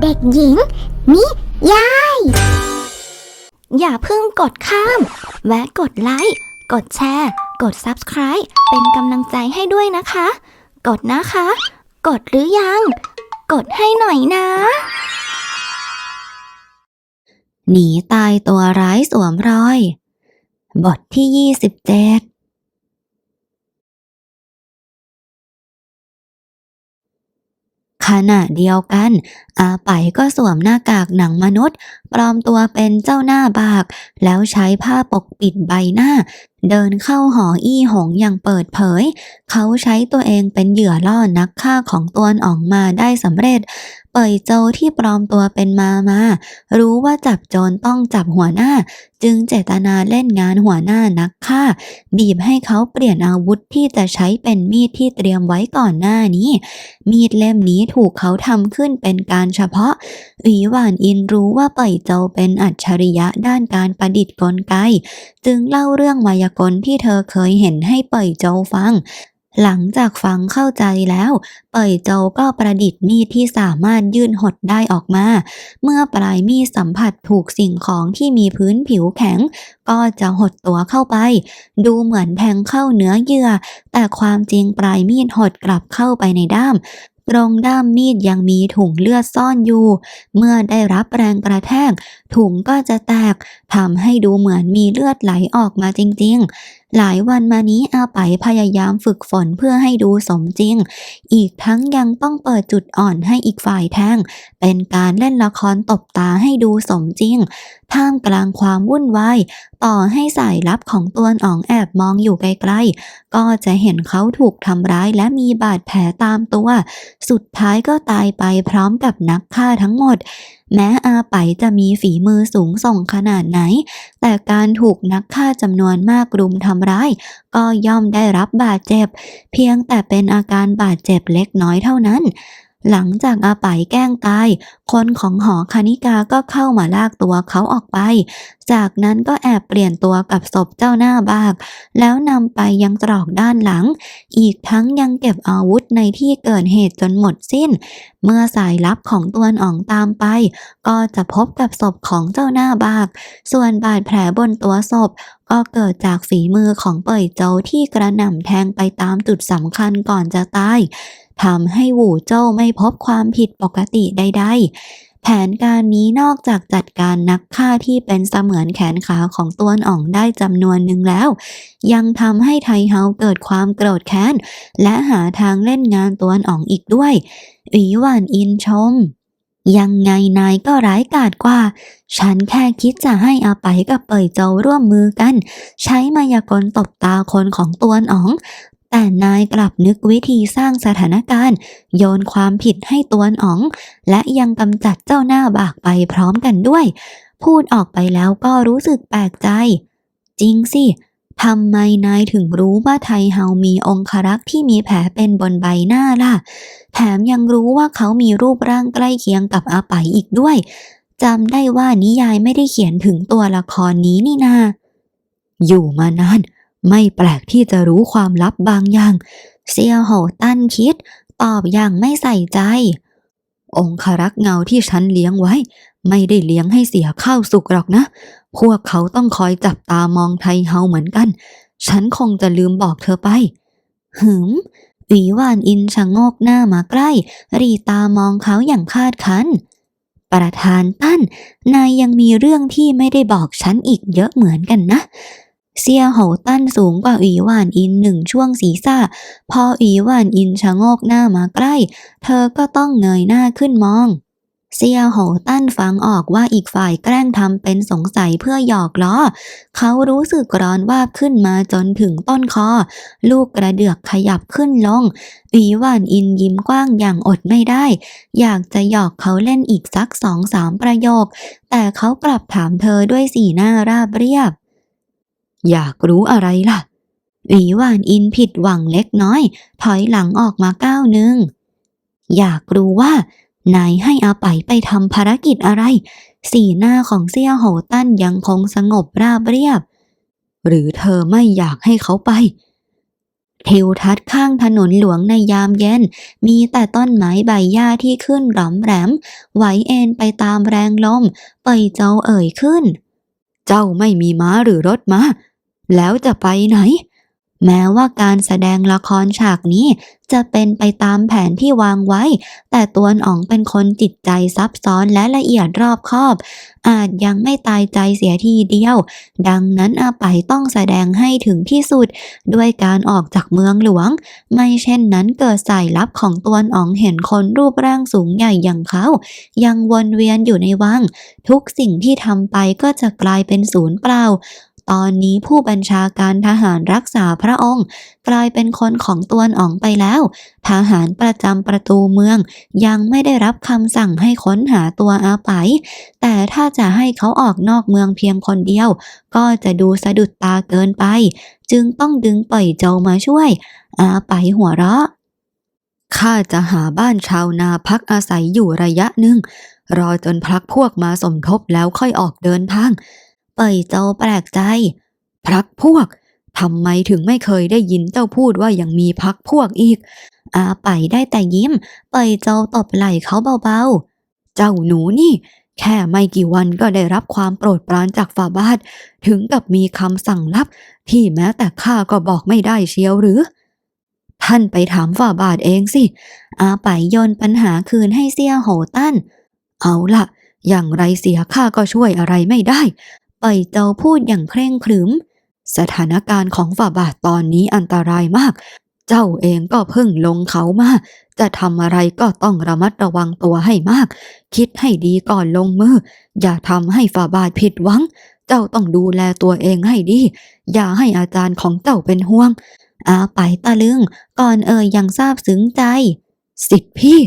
เด็กหญิง นิยาย อย่าเพิ่งกดข้าม แวะกดไลค์ กดแชร์ กด Subscribe เป็นกำลังใจให้ด้วยนะคะ กดนะคะ กดหรือยัง กดให้หน่อยนะ หนีตายตัวร้ายสวมรอย บทที่ 27 ขณะเดียวกัน อาไปก็สวมหน้ากากหนังมนุษย์ ปลอมตัวเป็นเจ้าหน้าบาก แล้วใช้ผ้าปกปิดใบหน้าเดินเข้าหออี้หงอย่างเปิดเผย เขาใช้ตัวเองเป็นเหยื่อล่อนักฆ่าของตวนออกมาได้สำเร็จ เป่ยโจที่ปลอมตัวเป็นมามา รู้ว่าจับโจรต้องจับหัวหน้า จึงเจตนาเล่นงานหัวหน้านักฆ่า บีบให้เขาเปลี่ยนอาวุธที่จะใช้เป็นมีดที่เตรียมไว้ก่อนหน้านี้ มีดเล่มนี้ถูกเขาทำขึ้นเป็นการเฉพาะหวีหวานอินรู้ว่าเป่ยโจเป็นอัจฉริยะด้านการประดิษฐ์กลไก จึงเล่าเรื่องมายากลที่เธอเคยเห็นให้เป่ยโจวฟัง หลังจากฟังเข้าใจแล้ว เป่ยโจวก็ประดิษฐ์มีดที่สามารถยื่นหดได้ออกมา เมื่อปลายมีดสัมผัสถูกสิ่งของที่มีพื้นผิวแข็ง ก็จะหดตัวเข้าไป ดูเหมือนแทงเข้าเนื้อเยื่อ แต่ความจริงปลายมีดหดกลับเข้าไปในด้าม ตรงด้ามมีดยังมีถุงเลือดซ่อนอยู่ เมื่อได้รับแรงกระแทก ถุงก็จะแตกทำให้ดูเหมือนมีเลือดไหลออกมาจริงๆหลายวันมานี้อาไปพยายามฝึกฝนเพื่อให้ดูสมจริง อีกทั้งยังต้องเปิดจุดอ่อนให้อีกฝ่ายแทง เป็นการเล่นละครตบตาให้ดูสมจริง ท่ามกลางความวุ่นวาย ต่อให้สายลับของตัวอ่องแอบมองอยู่ไกลๆ ก็จะเห็นเขาถูกทำร้ายและมีบาดแผลตามตัว สุดท้ายก็ตายไปพร้อมกับนักฆ่าทั้งหมดแม้อาไปจะมีฝีมือสูงส่งขนาดไหน แต่การถูกนักฆ่าจำนวนมากรุมทำร้าย ก็ย่อมได้รับบาดเจ็บ เพียงแต่เป็นอาการบาดเจ็บเล็กน้อยเท่านั้น หลังจากอาไปแกล้งตาย คนของหอคณิกาก็เข้ามาลากตัวเขาออกไป จากนั้นก็แอบเปลี่ยนตัวกับศพเจ้าหน้าบาก แล้วนำไปยังตรอกด้านหลัง อีกทั้งยังเก็บอาวุธในที่เกิดเหตุจนหมดสิ้น เมื่อสายลับของตวนอ่องตามไป ก็จะพบกับศพของเจ้าหน้าบาก ส่วนบาดแผลบนตัวศพก็เกิดจากฝีมือของเป่ยโจที่กระหน่ำแทงไปตามจุดสำคัญก่อนจะตาย ทำให้หวูโจ้ไม่พบความผิดปกติใด ๆ แผนการนี้นอกจากจัดการนักฆ่าที่เป็นเสมือนแขนขาของตัวอ่องได้จำนวนหนึ่งแล้ว ยังทำให้ไทเฮาเกิดความโกรธแค้น และหาทางเล่นงานตัวอ่องอีกด้วยหวีหวานอินชมยังไงนายก็ร้ายกาจกว่า ฉันแค่คิดจะให้อาไปกับเป่ยโจวร่วมมือกัน ใช้มายากลตบตาคนของตัวอ๋อง แต่นายกลับนึกวิธีสร้างสถานการณ์ โยนความผิดให้ตัวอ๋อง และยังกำจัดเจ้าหน้าบากไปพร้อมกันด้วย พูดออกไปแล้วก็รู้สึกแปลกใจ จริงสิทำไมนายถึงรู้ว่าไทเฮามีองครักษ์ที่มีแผลเป็นบนใบหน้าล่ะ แถมยังรู้ว่าเขามีรูปร่างใกล้เคียงกับอาไปอีกด้วยจำได้ว่านิยายไม่ได้เขียนถึงตัวละครนี้นี่นา อยู่มานาน ไม่แปลกที่จะรู้ความลับบางอย่าง เซียวโหตั้นคิด ตอบอย่างไม่ใส่ใจ องครักษ์เงาที่ฉันเลี้ยงไว้ ไม่ได้เลี้ยงให้เสียข้าวสุกหรอกนะ พวกเขาต้องคอยจับตามองไทเฮาเหมือนกัน ฉันคงจะลืมบอกเธอไป หืมหวีวานอินชะงกหน้ามาใกล้ รีตามองเขาอย่างคาดคันประธานตั้น นายยังมีเรื่องที่ไม่ได้บอกฉันอีกเยอะเหมือนกันนะ เซียโหตั้นสูงกว่าอีหวานอินหนึ่งช่วงศีรษะ พออีหวานอินชะโงกหน้ามาใกล้ เธอก็ต้องเงยหน้าขึ้นมอง เซียโหตั้นฟังออกว่าอีกฝ่ายแกล้งทำเป็นสงสัยเพื่อหยอกล้อ เขารู้สึกร้อนวาบขึ้นมาจนถึงต้นคอ ลูกกระเดือกขยับขึ้นลง อีหวานอินยิ้มกว้างอย่างอดไม่ได้ อยากจะหยอกเขาเล่นอีกสักสองสามประโยค แต่เขากลับถามเธอด้วยสีหน้าราบเรียบ อยากรู้อะไรล่ะหวีหวานอินผิดหวังเล็กน้อย ถอยหลังออกมาก้าวหนึ่งอยากรู้ว่านายให้อาไปไปทำภารกิจอะไร สีหน้าของเซี่ยโหตั้นยังคงสงบราบเรียบ หรือเธอไม่อยากให้เขาไปทิวทัศน์ข้างถนนหลวงในยามเย็น มีแต่ต้นไม้ใบหญ้าที่ขึ้นหลอมแหลมไหวเอ็นไปตามแรงลมเปเจ้าเอ่ยขึ้น เจ้าไม่มีม้าหรือรถม้า แล้วจะไปไหน แม้ว่าการแสดงละครฉากนี้จะเป็นไปตามแผนที่วางไว้ แต่ตัวอ๋องเป็นคนจิตใจซับซ้อนและละเอียดรอบคอบ อาจยังไม่ตายใจเสียทีเดียว ดังนั้นอาไปต้องแสดงให้ถึงที่สุด ด้วยการออกจากเมืองหลวง ไม่เช่นนั้นเกิดสายลับของตัวอ๋องเห็นคนรูปร่างสูงใหญ่อย่างเขา ยังวนเวียนอยู่ในวัง ทุกสิ่งที่ทำไปก็จะกลายเป็นศูนย์เปล่า ตอนนี้ผู้บัญชาการทหารรักษาพระองค์ กลายเป็นคนของตวนอ๋องไปแล้ว ทหารประจำประตูเมือง ยังไม่ได้รับคำสั่งให้ค้นหาตัวอาไป แต่ถ้าจะให้เขาออกนอกเมืองเพียงคนเดียว ก็จะดูสะดุดตาเกินไป จึงต้องดึงปล่อยโจมาช่วย อาไปหัวเราะข้าจะหาบ้านชาวนาพักอาศัยอยู่ระยะหนึ่ง รอจนพักพวกมาสมทบแล้วค่อยออกเดินทาง เป่ยเจ้าแปลกใจพักพวกทำไมถึงไม่เคยได้ยินเจ้าพูดว่ายังมีพักพวกอีก อาไปได้แต่ยิ้ม เป่ยเจ้าตบไหล่เขาเบาๆ เจ้าหนูนี่ แค่ไม่กี่วันก็ได้รับความโปรดปรานจากฝ่าบาท ถึงกับมีคำสั่งลับ ที่แม้แต่ข้าก็บอกไม่ได้เชียวหรือ ท่านไปถามฝ่าบาทเองสิ อาไปโยนปัญหาคืนให้เสี่ยโหตั้น เอาละอย่างไรเสียข้าก็ช่วยอะไรไม่ได้ เป่ยเจ้าพูดอย่างเคร่งครึม สถานการณ์ของฝ่าบาทตอนนี้อันตรายมาก เจ้าเองก็เพิ่งลงเขามา จะทำอะไรก็ต้องระมัดระวังตัวให้มาก คิดให้ดีก่อนลงมือ อย่าทำให้ฝ่าบาทผิดหวัง เจ้าต้องดูแลตัวเองให้ดี อย่าให้อาจารย์ของเจ้าเป็นห่วงอาไปตะลึง ก่อนเอ่ยยังทราบซึ้งใจ สิทธิพี่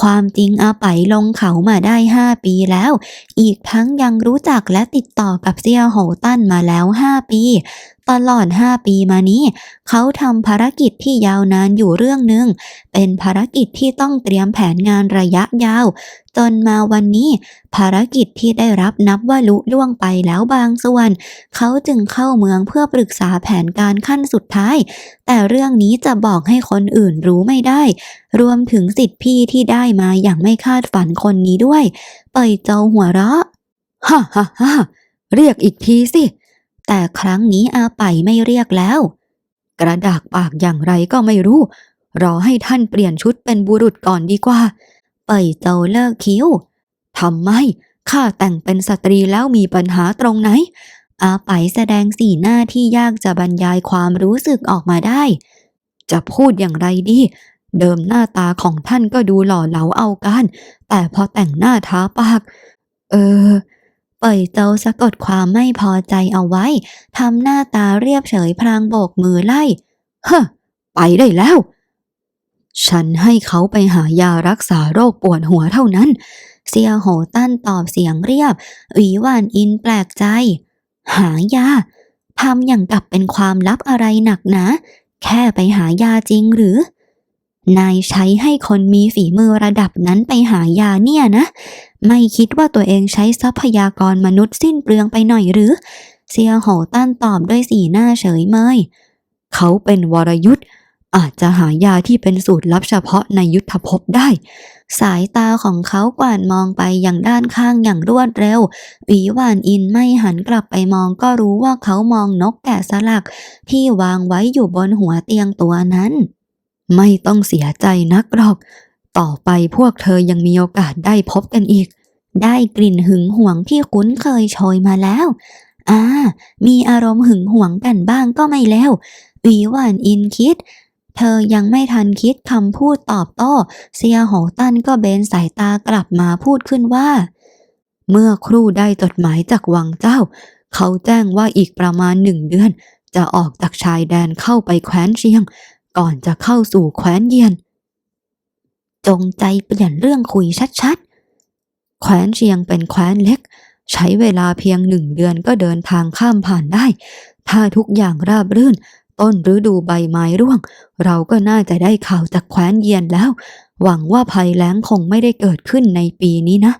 ความจริงอาไปลงเขามาได้ห้าปีแล้ว อีกทั้งยังรู้จักและติดต่อกับเซียโหตั้นมาแล้วห้าปี ตลอดห้าปีมานี้ เขาทำภารกิจที่ยาวนานอยู่เรื่องหนึ่ง เป็นภารกิจที่ต้องเตรียมแผนงานระยะยาว จนมาวันนี้ ภารกิจที่ได้รับนับว่าลุล่วงไปแล้วบางส่วน เขาจึงเข้าเมืองเพื่อปรึกษาแผนการขั้นสุดท้าย แต่เรื่องนี้จะบอกให้คนอื่นรู้ไม่ได้ รวมถึงสิทธิพี่ที่ได้มาอย่างไม่คาดฝันคนนี้ด้วย เปยเจ้าหัวเราะฮ่าฮ่าฮ่าเรียกอีกทีสิ แต่ครั้งนี้อาไปไม่เรียกแล้ว กระดากปากอย่างไรก็ไม่รู้ รอให้ท่านเปลี่ยนชุดเป็นบุรุษก่อนดีกว่า เป่ยเจ้าเลิกคิ้วทำไมข้าแต่งเป็นสตรีแล้วมีปัญหาตรงไหน อาไปแสดงสีหน้าที่ยากจะบรรยายความรู้สึกออกมาได้ จะพูดอย่างไรดี เดิมหน้าตาของท่านก็ดูหล่อเหลาเอากันแต่พอแต่งหน้าท้าปาก เออ เป่ยเจ้าสะกดความไม่พอใจเอาไว้ทำหน้าตาเรียบเฉยพลางโบกมือไล่ เฮ้อไปได้แล้ว ฉันให้เขาไปหายารักษาโรคปวดหัวเท่านั้น เซียโหตั้นตอบเสียงเรียบหวีวานอินแปลกใจ หายาทำอย่างกับเป็นความลับอะไรหนักหนะแค่ไปหายาจริงหรือ นายใช้ให้คนมีฝีมือระดับนั้นไปหายาเนี่ยนะ ไม่คิดว่าตัวเองใช้ทรัพยากรมนุษย์สิ้นเปลืองไปหน่อยหรือ เซียโหตั้นตอบด้วยสีหน้าเฉยเมย เขาเป็นวรยุทธ์อาจจะหายาที่เป็นสูตรลับเฉพาะในยุทธภพได้ สายตาของเขากวาดมองไปอย่างด้านข้างอย่างรวดเร็ววีวานอินไม่หันกลับไปมองก็รู้ว่าเขามองนกแกะสลักที่วางไว้อยู่บนหัวเตียงตัวนั้น ไม่ต้องเสียใจนักหรอก ต่อไปพวกเธอยังมีโอกาสได้พบกันอีก ได้กลิ่นหึงหวงที่คุ้นเคยโชยมาแล้ว อ่า มีอารมณ์หึงหวงกันบ้างก็ไม่แล้ววีหวานอินคิด เธอยังไม่ทันคิดคำพูดตอบโต้เซียโหตันก็เบนสายตากลับมาพูดขึ้นว่า เมื่อครู่ได้จดหมายจากวังเจ้า เขาแจ้งว่าอีกประมาณหนึ่งเดือนจะออกจากชายแดนเข้าไปแคว้นเชียง ก่อนจะเข้าสู่แคว้นเยียน จงใจเปลี่ยนเรื่องคุยชัดๆ แคว้นเชียงเป็นแคว้นเล็ก ใช้เวลาเพียงหนึ่งเดือนก็เดินทางข้ามผ่านได้ ถ้าทุกอย่างราบรื่น ต้นฤดูใบไม้ร่วง เราก็น่าจะได้ข่าวจากแคว้นเยียนแล้ว หวังว่าภัยแล้งคงไม่ได้เกิดขึ้นในปีนี้นะ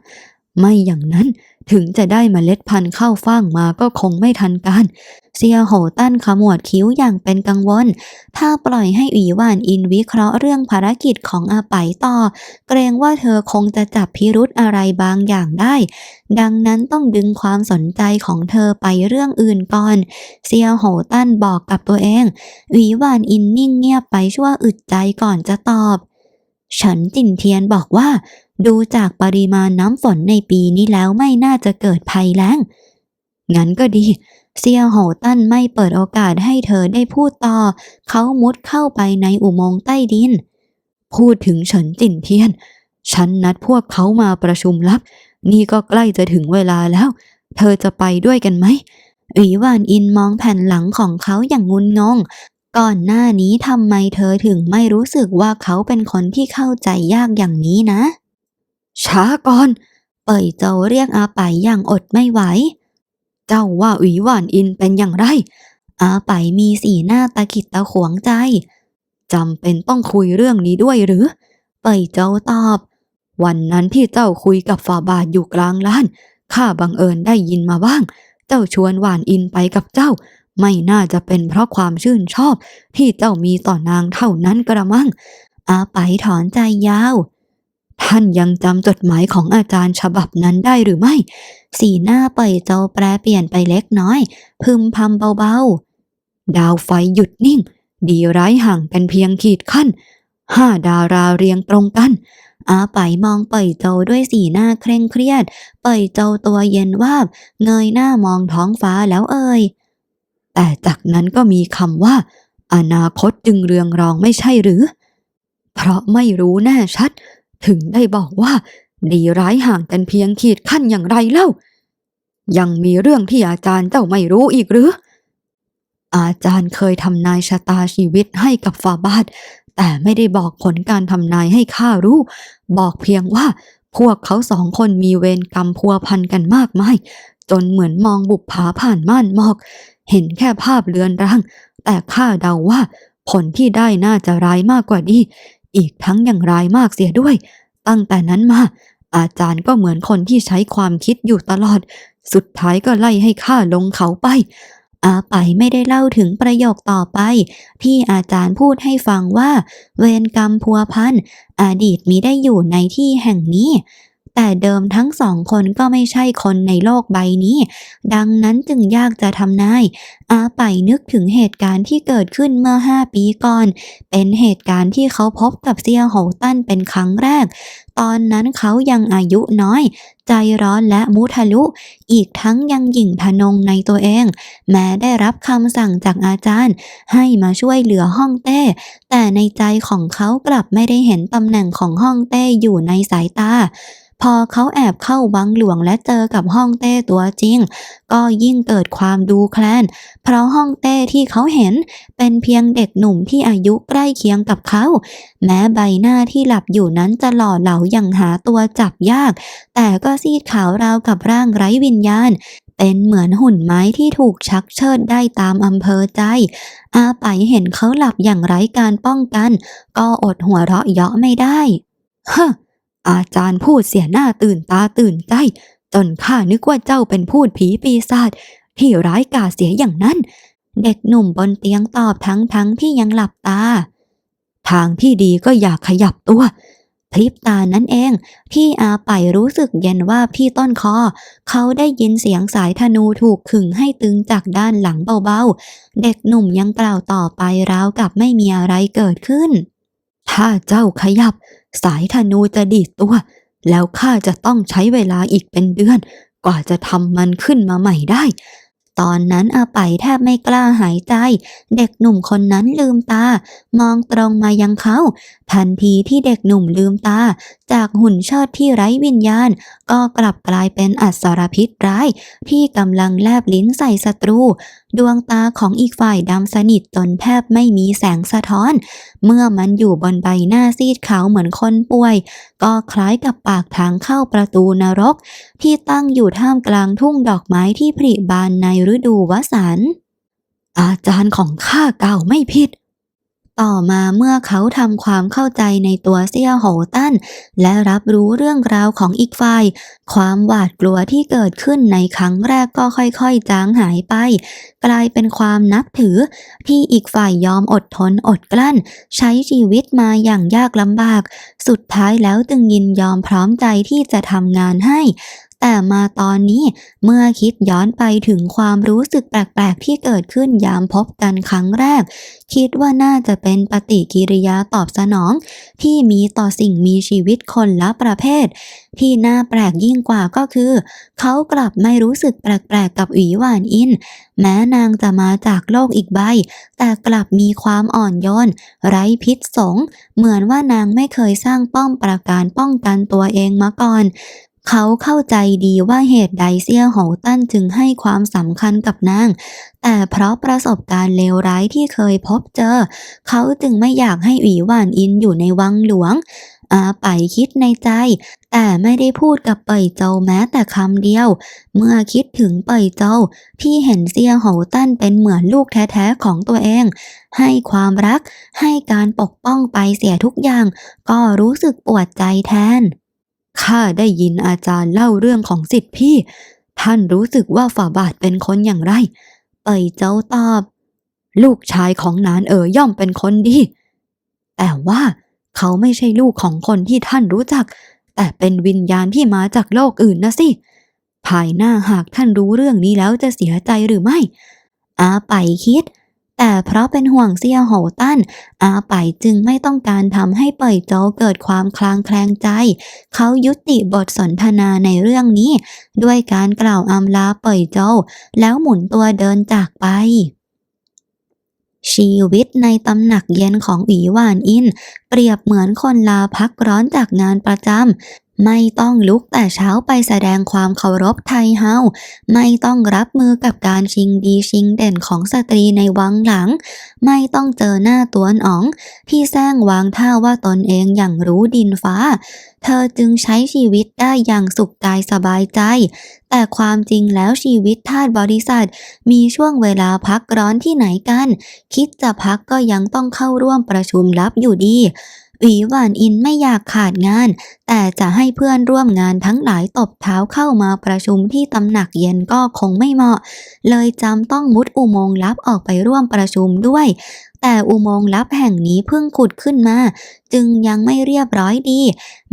ไม่อย่างนั้นถึงจะได้เมล็ดพันธุ์ข้าวฟ่างมาก็คงไม่ทันการ เซียโหตั้นขมวดคิ้วอย่างเป็นกังวล ถ้าปล่อยให้อีหวานอินวิเคราะห์เรื่องภารกิจของอาไปต่อ เกรงว่าเธอคงจะจับพิรุธอะไรบางอย่างได้ ดังนั้นต้องดึงความสนใจของเธอไปเรื่องอื่นก่อน เซียโหตั้นบอกกับตัวเองหวีหวานอินนิ่งเงียบไปชั่วอึดใจก่อนจะตอบ ฉันจินเทียนบอกว่า ดูจากปริมาณน้ำฝนในปีนี้แล้วไม่น่าจะเกิดภัยแล้ง งั้นก็ดี เซียโหตั้นไม่เปิดโอกาสให้เธอได้พูดต่อ เขามุดเข้าไปในอุโมงค์ใต้ดิน พูดถึงเฉินจินเทียน ฉันนัดพวกเขามาประชุมลับ นี่ก็ใกล้จะถึงเวลาแล้ว เธอจะไปด้วยกันไหมหวีวานอินมองแผ่นหลังของเขาอย่างงุนงงก่อนหน้านี้ทำไมเธอถึงไม่รู้สึกว่าเขาเป็นคนที่เข้าใจยากอย่างนี้นะ ช้าก่อน เป่ยเจ้าเรียกอาไปอย่างอดไม่ไหว เจ้าว่าหวีหวานอินเป็นอย่างไร อาไปมีสีหน้าตะขิดตะขวงใจจำเป็นต้องคุยเรื่องนี้ด้วยหรือ เป่ยเจ้าตอบ วันนั้นที่เจ้าคุยกับฝาบาทอยู่กลางลาน ข้าบังเอิญได้ยินมาบ้าง เจ้าชวนหวานอินไปกับเจ้า ไม่น่าจะเป็นเพราะความชื่นชอบ ที่เจ้ามีต่อนางเท่านั้นกระมัง อาไปถอนใจยาว ท่านยังจำจดหมายของอาจารย์ฉบับนั้นได้หรือไม่ สีหน้าเป่ยเจ้าแปรเปลี่ยนไปเล็กน้อย พึมพำเบาๆ ดาวไฟหยุดนิ่ง ดีร้ายห่างกันเพียงขีดขั้น ห้าดาราเรียงตรงกัน อาไปมองเป่ยเจ้าด้วยสีหน้าเคร่งเครียด เป่ยเจ้าตัวเย็นวาบ เงยหน้ามองท้องฟ้าแล้วเอ่ย แต่จากนั้นก็มีคำว่า อนาคตจึงเรืองรองไม่ใช่หรือ เพราะไม่รู้แน่ชัด ถึงได้บอกว่า ดีร้ายห่างกันเพียงขีดขั้นอย่างไรเล่า ยังมีเรื่องที่อาจารย์เจ้าไม่รู้อีกหรือ อาจารย์เคยทำนายชะตาชีวิตให้กับฟาบาทแต่ไม่ได้บอกผลการทำนายให้ข้ารู้ บอกเพียงว่าพวกเขาสองคนมีเวรกรรมพัวพันกันมากมาย จนเหมือนมองบุปผาผ่านม่านหมอก เห็นแค่ภาพเลือนร่าง แต่ข้าเดาว่าผลที่ได้น่าจะร้ายมากกว่านี้ อีกทั้งยังร้ายมากเสียด้วย ตั้งแต่นั้นมา อาจารย์ก็เหมือนคนที่ใช้ความคิดอยู่ตลอด สุดท้ายก็ไล่ให้ข้าลงเขาไป อาไปไม่ได้เล่าถึงประโยคต่อไป ที่อาจารย์พูดให้ฟังว่า เวรกรรมพัวพันอดีตมีได้อยู่ในที่แห่งนี้ แต่เดิมทั้งสองคนก็ไม่ใช่คนในโลกใบนี้ ดังนั้นจึงยากจะทำนาย อาไปนึกถึงเหตุการณ์ที่เกิดขึ้นเมื่อห้าปีก่อน เป็นเหตุการณ์ที่เขาพบกับเซียโหตั้นเป็นครั้งแรก ตอนนั้นเขายังอายุน้อย ใจร้อนและมุทะลุ อีกทั้งยังหยิ่งทะนงในตัวเอง แม้ได้รับคำสั่งจากอาจารย์ ให้มาช่วยเหลือห้องเต้ แต่ในใจของเขากลับไม่ได้เห็นตำแหน่งของห้องเต้อยู่ในสายตา พอเขาแอบเข้าวังหลวงและเจอกับห้องเต้ตัวจริง ก็ยิ่งเกิดความดูแคลน เพราะห้องเต้ที่เขาเห็น เป็นเพียงเด็กหนุ่มที่อายุใกล้เคียงกับเขา แม้ใบหน้าที่หลับอยู่นั้นจะหล่อเหลาอย่างหาตัวจับยาก แต่ก็ซีดขาวราวกับร่างไร้วิญญาณเป็นเหมือนหุ่นไม้ที่ถูกชักเชิดได้ตามอำเภอใจ อาไปเห็นเขาหลับอย่างไร้การป้องกัน ก็อดหัวเราะเยาะไม่ได้ฮ อาจารย์พูดเสียหน้าตื่นตาตื่นใจ จนข้านึกว่าเจ้าเป็นพูดผีปีศาจที่ร้ายกาเสียอย่างนั้น เด็กหนุ่มบนเตียงตอบทั้งทั้งที่ยังหลับตา ทางที่ดีก็อย่าขยับตัวพริบตานั่นเองที่อาไปรู้สึกเย็นว่าบที่ต้นคอ เขาได้ยินเสียงสายธนูถูกขึงให้ตึงจากด้านหลังเบาๆ เด็กหนุ่มยังกล่าวต่อไปราวกับไม่มีอะไรเกิดขึ้น ถ้าเจ้าขยับ สายธนูจะดีดตัว แล้วข้าจะต้องใช้เวลาอีกเป็นเดือน กว่าจะทำมันขึ้นมาใหม่ได้ ตอนนั้นอาไปแทบไม่กล้าหายใจ เด็กหนุ่มคนนั้นลืมตา มองตรงมายังเขา ทันทีที่เด็กหนุ่มลืมตา จากหุ่นเชิดที่ไร้วิญญาณ ก็กลับกลายเป็นอัศรพิษร้าย ที่กำลังแลบลิ้นใส่ศัตรูดวงตาของอีกฝ่ายดำสนิทจนแทบไม่มีแสงสะท้อน เมื่อมันอยู่บนใบหน้าซีดขาวเหมือนคนป่วย ก็คล้ายกับปากทางเข้าประตูนรก ที่ตั้งอยู่ท่ามกลางทุ่งดอกไม้ที่ผลิบานในฤดูวสันต์อาจารย์ของข้ากล่าวไม่ผิด ต่อมาเมื่อเขาทำความเข้าใจในตัวเซี่ยโหตั้น และรับรู้เรื่องราวของอีกฝ่าย ความหวาดกลัวที่เกิดขึ้นในครั้งแรกก็ค่อยๆ จางหายไป กลายเป็นความนับถือที่อีกฝ่ายยอมอดทนอดกลั้น ใช้ชีวิตมาอย่างยากลำบาก สุดท้ายแล้วจึงยินยอมพร้อมใจที่จะทำงานให้ แต่มาตอนนี้เมื่อคิดย้อนไปถึงความรู้สึกแปลกๆ ที่เกิดขึ้นยามพบกันครั้งแรก คิดว่าน่าจะเป็นปฏิกิริยาตอบสนอง ที่มีต่อสิ่งมีชีวิตคนละประเภท ที่น่าแปลกยิ่งกว่าก็คือ เขากลับไม่รู้สึกแปลกๆ กับหวีหวานอิน แม้นางจะมาจากโลกอีกใบ แต่กลับมีความอ่อนโยน ไร้พิษสง เหมือนว่านางไม่เคยสร้างป้อมประการป้องกันตัวเองมาก่อน เขาเข้าใจดีว่าเหตุใดเซี่ยโหตั้นจึงให้ความสำคัญกับนาง แต่เพราะประสบการณ์เลวร้ายที่เคยพบเจอ เขาจึงไม่อยากให้หวีหวานอินอยู่ในวังหลวง อาไปคิดในใจ แต่ไม่ได้พูดกับเป่ยโจวแม้แต่คำเดียว เมื่อคิดถึงเป่ยโจวที่เห็นเซี่ยโหตั้นเป็นเหมือนลูกแท้ๆของตัวเอง ให้ความรัก ให้การปกป้องไปเสียทุกอย่าง ก็รู้สึกปวดใจแทน ข้าได้ยินอาจารย์เล่าเรื่องของสิทธิพี่ ท่านรู้สึกว่าฝ่าบาทเป็นคนอย่างไรเป่ยโจวตอบ ลูกชายของนานเอ๋อย่อมเป็นคนดี แต่ว่าเขาไม่ใช่ลูกของคนที่ท่านรู้จัก แต่เป็นวิญญาณที่มาจากโลกอื่นนะสิ ภายหน้าหากท่านรู้เรื่องนี้แล้วจะเสียใจหรือไม่ อาไปคิด แต่เพราะเป็นห่วงเซียโหตั้น อาไปจึงไม่ต้องการทำให้เป่ยโจวเกิดความคลางแคลงใจ เขายุติบทสนทนาในเรื่องนี้ ด้วยการกล่าวอำลาเป่ยโจวแล้วหมุนตัวเดินจากไปชีวิตในตำหนักเย็นของอีหวานอิน เปรียบเหมือนคนลาพักร้อนจากงานประจำ ไม่ต้องลุกแต่เช้าไปแสดงความเคารพไทยเฮา ไม่ต้องรับมือกับการชิงดีชิงเด่นของสตรีในวังหลัง ไม่ต้องเจอหน้าตัวอ๋องที่แซงวางท่าว่าตนเองอย่างรู้ดินฟ้า เธอจึงใช้ชีวิตได้อย่างสุขกายสบายใจ แต่ความจริงแล้วชีวิตทาสบริษัท มีช่วงเวลาพักร้อนที่ไหนกัน คิดจะพักก็ยังต้องเข้าร่วมประชุมลับอยู่ดี วีหวานอินไม่อยากขาดงาน แต่จะให้เพื่อนร่วมงานทั้งหลายตบเท้าเข้ามาประชุมที่ตำหนักเย็นก็คงไม่เหมาะ เลยจำต้องมุดอุโมงค์ลับออกไปร่วมประชุมด้วย แต่อุโมงค์ลับแห่งนี้เพิ่งขุดขึ้นมา จึงยังไม่เรียบร้อยดี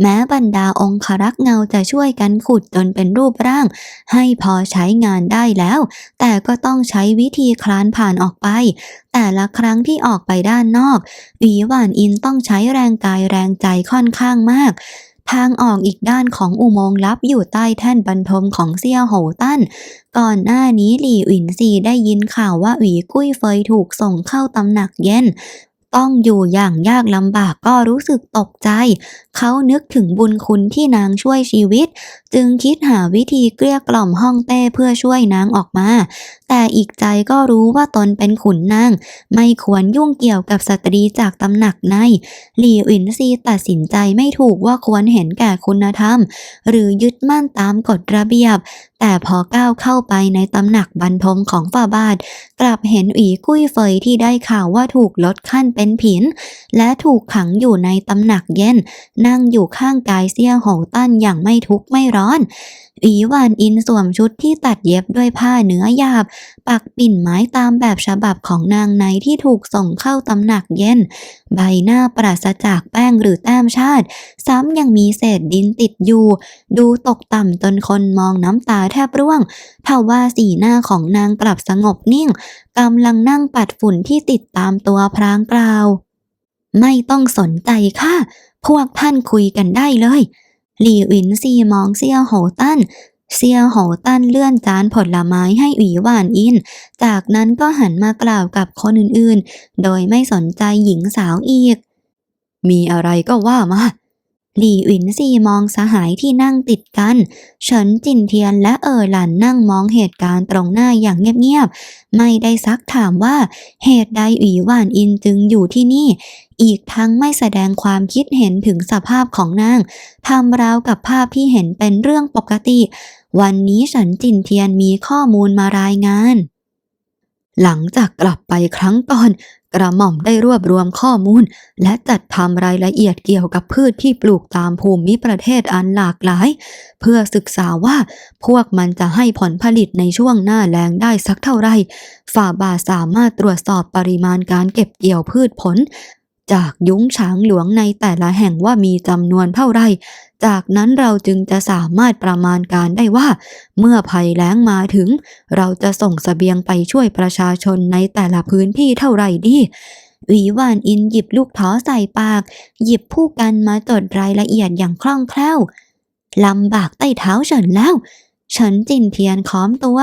แม้บรรดาองครักษ์เงาจะช่วยกันขุดจนเป็นรูปร่าง ให้พอใช้งานได้แล้ว แต่ก็ต้องใช้วิธีคลานผ่านออกไป แต่ละครั้งที่ออกไปด้านนอกหวีหวานอินต้องใช้แรงกายแรงใจค่อนข้างมาก ทางออกอีกด้านของอุโมงค์ลับอยู่ใต้แท่นบรรทมของเซี่ยโหตันก่อนหน้านี้หลี่อินซีได้ยินข่าวว่าหวีกุ้ยเฟยถูกส่งเข้าตำหนักเย็น ต้องอยู่อย่างยากลำบากก็รู้สึกตกใจ เขานึกถึงบุญคุณที่นางช่วยชีวิต จึงคิดหาวิธีเกลี้ยกล่อมฮ่องเต้เพื่อช่วยนางออกมา แต่อีกใจก็รู้ว่าตนเป็นขุนนาง ไม่ควรยุ่งเกี่ยวกับสตรีจากตำหนักในหลี่อินซีตัดสินใจไม่ถูกว่าควรเห็นแก่คุณธรรม หรือยึดมั่นตามกฎระเบียบแต่พอก้าวเข้าไปในตำหนักบรรทมของฝ่าบาท กลับเห็นอีกุ้ยเฟยที่ได้ข่าวว่าถูกลดขั้นเป็นผิน และถูกขังอยู่ในตำหนักเย็น นั่งอยู่ข้างกายเซี่ยโหตั้นอย่างไม่ทุกข์ไม่ร้อนอีวานอินสวมชุดที่ตัดเย็บด้วยผ้าเนื้อหยาบ ปักปิ่นไม้ตามแบบฉบับของนางในที่ถูกส่งเข้าตำหนักเย็น ใบหน้าปราศจากแป้งหรือแต้มชาติ ซ้ำยังมีเศษดินติดอยู่ ดูตกต่ำจนคนมองน้ำตาแทบร่วงทว่าสีหน้าของนางกลับสงบนิ่งกำลังนั่งปัดฝุ่นที่ติดตามตัวพรางกล่าวไม่ต้องสนใจค่ะ พวกท่านคุยกันได้เลย หลี่หวินซีมองเซียโหตั้น เซียโหตั้นเลื่อนจานผลไม้ให้หวีหวานอิน จากนั้นก็หันมากล่าวกับคนอื่นๆ โดยไม่สนใจหญิงสาวอีก มีอะไรก็ว่ามา หลี่หวินซีมองสหายที่นั่งติดกันเฉินจินเทียนและเอ๋อหลันนั่งมองเหตุการณ์ตรงหน้าอย่างเงียบๆ ไม่ได้ซักถามว่าเหตุใดหวีหวานอินจึงอยู่ที่นี่ อีกทั้งไม่แสดงความคิดเห็นถึงสภาพของนางทำราวกับภาพที่เห็นเป็นเรื่องปกติ วันนี้ฉันจินเทียนมีข้อมูลมารายงาน หลังจากกลับไปครั้งก่อน กระหม่อมได้รวบรวมข้อมูล และจัดทำรายละเอียดเกี่ยวกับพืชที่ปลูกตามภูมิประเทศอันหลากหลาย เพื่อศึกษาว่าพวกมันจะให้ผลผลิตในช่วงหน้าแล้งได้สักเท่าไหร่ฝ่าบาทสามารถตรวจสอบปริมาณการเก็บเกี่ยวพืชผล จากยุ้งฉางหลวงในแต่ละแห่งว่ามีจำนวนเท่าไร จากนั้นเราจึงจะสามารถประมาณการได้ว่า เมื่อภัยแล้งมาถึง เราจะส่งเสบียงไปช่วยประชาชนในแต่ละพื้นที่เท่าไหร่ดีวีวานอินหยิบลูกท้อใส่ปาก หยิบผู้กันมาจดรายละเอียดอย่างคล่องแคล่วลำบากใต้เท้าเฉินแล้วฉินจินเทียนค้อมตัว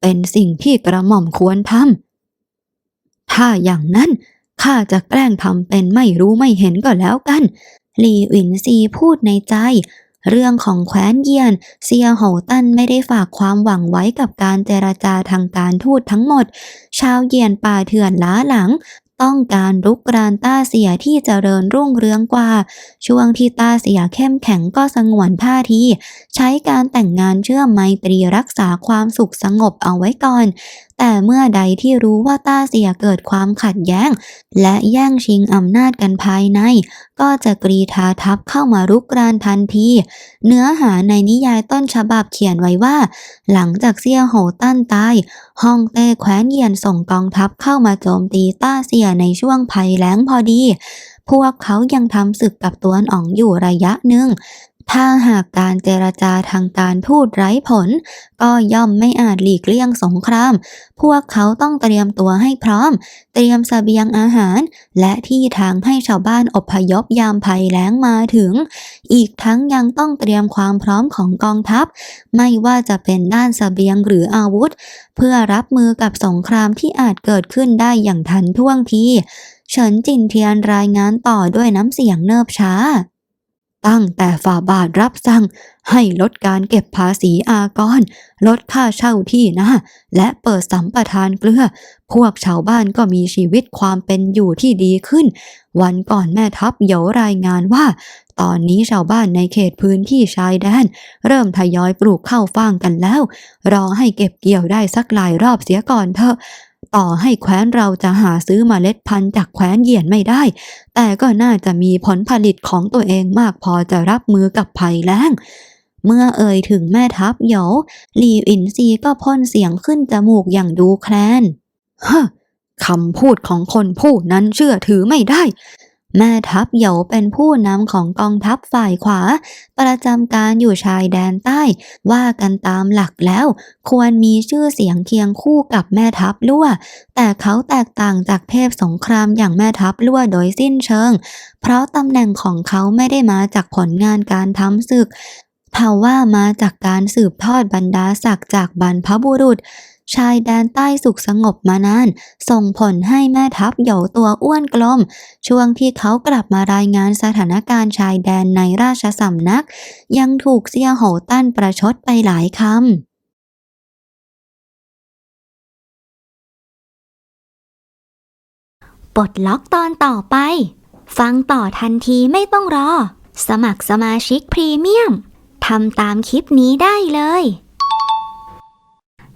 เป็นสิ่งที่กระหม่อมควรทำถ้าอย่างนั้น ข้าจะแกล้งทำเป็นไม่รู้ไม่เห็นก็แล้วกัน หลี่หวินซีพูดในใจ เรื่องของแคว้นเยียน เซียโหตันไม่ได้ฝากความหวังไว้กับการเจรจาทางการทูตทั้งหมด ชาวเยียนป่าเถื่อนล้าหลังต้องการรุกรานต้าเสียที่จเจริญรุ่งเรืองกว่า ช่วงที่ต้าเสียเข้มแข็งก็สงวนท่าที ใช้การแต่งงานเชื่อมไมตรีรักษาความสุขสงบเอาไว้ก่อน แต่เมื่อใดที่รู้ว่าต้าเสียเกิดความขัดแย้ง และแย่งชิงอำนาจกันภายใน ก็จะกรีธาทัพเข้ามารุกรานทันที เนื้อหาในนิยายต้นฉบับเขียนไว้ว่า หลังจากเซี่ยโหตั้นตายฮ่องเต้แคว้นเยียนส่งกองทัพเข้ามาโจมตีต้าเสียในช่วงภัยแล้งพอดีพวกเขายังทำศึกกับตัวนอ๋องอยู่ระยะหนึ่ง ถ้าหากการเจรจาทางการทูตไร้ผล ก็ย่อมไม่อาจหลีกเลี่ยงสงคราม พวกเขาต้องเตรียมตัวให้พร้อม เตรียมเสบียงอาหาร และที่ทางให้ชาวบ้านอพยพยามภัยแล้งมาถึง อีกทั้งยังต้องเตรียมความพร้อมของกองทัพ ไม่ว่าจะเป็นด้านเสบียงหรืออาวุธ เพื่อรับมือกับสงครามที่อาจเกิดขึ้นได้อย่างทันท่วงที เฉินจินเทียนรายงานต่อด้วยน้ำเสียงเนิบช้า ตั้งแต่ฝ่าบาทรับสั่ง ให้ลดการเก็บภาษีอากร ลดค่าเช่าที่นะและเปิดสัมปทานเกลือ พวกชาวบ้านก็มีชีวิตความเป็นอยู่ที่ดีขึ้น วันก่อนแม่ทัพเหยวรายงานว่า ตอนนี้ชาวบ้านในเขตพื้นที่ชายแดน เริ่มทยอยปลูกข้าวฟ่างกันแล้ว รอให้เก็บเกี่ยวได้สักหลายรอบเสียก่อนเถอะต่อให้แคว้นเราจะหาซื้อมเมล็ดพันธุ์จากแคว้นเหยียนไม่ได้ แต่ก็น่าจะมีผลผลิตของตัวเองมากพอจะรับมือกับภัยแล้ง เมื่อเอ่ยถึงแม่ทัพเหยวหลีอินซีก็พ่นเสียงขึ้นจมูกอย่างดูแคลนฮะคำพูดของคนผู้นั้นเชื่อถือไม่ได้ แม่ทัพเหยวเป็นผู้นำของกองทัพฝ่ายขวา ประจำการอยู่ชายแดนใต้ ว่ากันตามหลักแล้ว ควรมีชื่อเสียงเคียงคู่กับแม่ทัพลั่ว แต่เขาแตกต่างจากเทพสงครามอย่างแม่ทัพลั่วโดยสิ้นเชิง เพราะตำแหน่งของเขาไม่ได้มาจากผลงานการทำศึกเทว่ามาจากการสืบทอดบรรดาศักดิ์จากบรรพบุรุษ ชายแดนใต้สุขสงบมานาน ส่งผลให้แม่ทัพเหยวตัวอ้วนกลม ช่วงที่เขากลับมารายงานสถานการณ์ชายแดนในราชสำนัก ยังถูกเสียโหตั้นประชดไปหลายคำปลดล็อกตอนต่อไป ฟังต่อทันทีไม่ต้องรอ สมัครสมาชิกพรีเมียมทำตามคลิปนี้ได้เลย